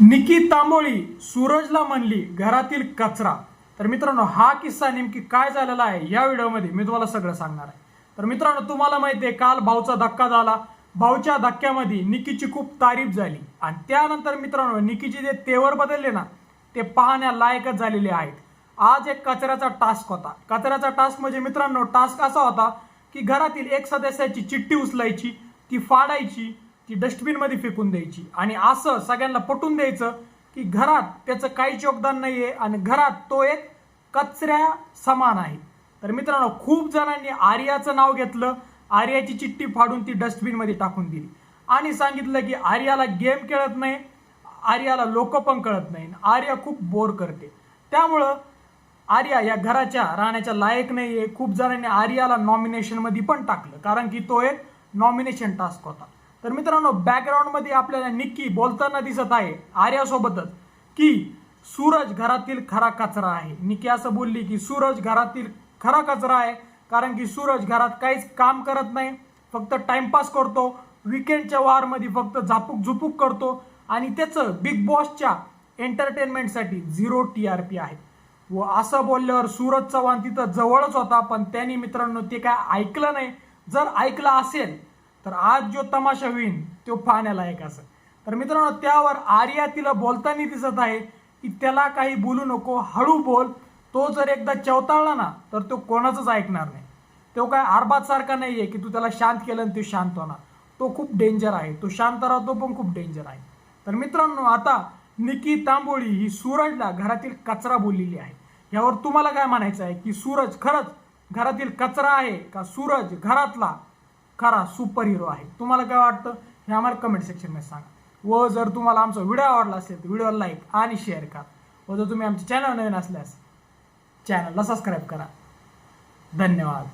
निकी तांबोळी सूरजला म्हणली घरातील कचरा. तर मित्रांनो हा किस्सा नेमकी काय झालेला आहे? या व्हिडिओमध्ये मी तुम्हाला सगळं सांगणार आहे. तर मित्रांनो तुम्हाला माहिती आहे काल भाऊचा धक्का झाला. भाऊच्या धक्क्यामध्ये निकीची खूप तारीफ झाली. आणि त्यानंतर मित्रांनो निकीचे जे तेवर बदलले ना ते पाहण्या लायकच झालेले आहेत. आज एक कचऱ्याचा टास्क होता. कचऱ्याचा टास्क म्हणजे मित्रांनो टास्क असा होता की घरातील एक सदस्याची चिठ्ठी उचलायची ती फाडायची ती डस्टबिनमध्ये फेकून द्यायची. आणि असं सगळ्यांना पटून द्यायचं की घरात त्याचं काहीच योगदान नाही आहे आणि घरात तो एक कचऱ्या समान आहे. तर मित्रांनो खूप जणांनी आर्याचं नाव घेतलं. आर्याची चिठ्ठी फाडून ती डस्टबिनमध्ये टाकून दिली. आणि सांगितलं की आर्याला गेम खेळत नाही आर्याला लोक पण कळत नाही. आर्या खूप बोर करते. त्यामुळं आर्या या घराच्या राहण्याच्या लायक नाही आहे खूप जणांनी आर्याला नॉमिनेशनमध्ये पण टाकलं. कारण की तो एक नॉमिनेशन टास्क होता. तर मित्रांनो बॅकग्राऊंडमध्ये आपल्याला निक्की बोलताना दिसत आहे आर्यासोबतच की सूरज घरातील खरा कचरा आहे. निक्की असं बोलली की सूरज घरातील खरा कचरा आहे कारण की सूरज घरात काहीच काम करत नाही फक्त टाइमपास करतो विकेंडच्या वारमध्ये फक्त झापूक झुपूक करतो आणि त्याचं बिग बॉसच्या एंटरटेनमेंटसाठी झिरो टी आर पी आहे. व असं बोलल्यावर सूरज चव्हाण तिथं जवळच होता पण त्यांनी मित्रांनो ते काय ऐकलं नाही. जर ऐकलं असेल तर आज जो तमाशा होईन तो पाहण्यालायक असं. तर मित्रांनो त्यावर आर्या तिला बोलताना दिसत आहे की त्याला काही बोलू नको हळू बोल. तो जर एकदा चवताळला ना तर तो कोणाचंच ऐकणार नाही. तो काय आरबात सारखा आहे की तू त्याला शांत केलं आणि तो शांत होणार. तो खूप डेंजर आहे. तो शांत राहतो पण खूप डेंजर आहे. तर मित्रांनो आता निकी तांबोळी ही सूरजला घरातील कचरा बोललेली आहे. यावर तुम्हाला काय म्हणायचं आहे की सूरज खरंच घरातील कचरा आहे का? सूरज घरातला खरा सुपर हिरो आहे. तुम्हाला काय वाटतं? हे आम्हाला कमेंट सेक्शनमध्ये सांगा. व जर तुम्हाला आमचा व्हिडिओ आवडला असेल तर व्हिडिओला लाईक आणि शेअर करा. व जर तुम्ही आमचे चॅनल नवीन असल्यास चॅनलला सबस्क्राईब करा. धन्यवाद.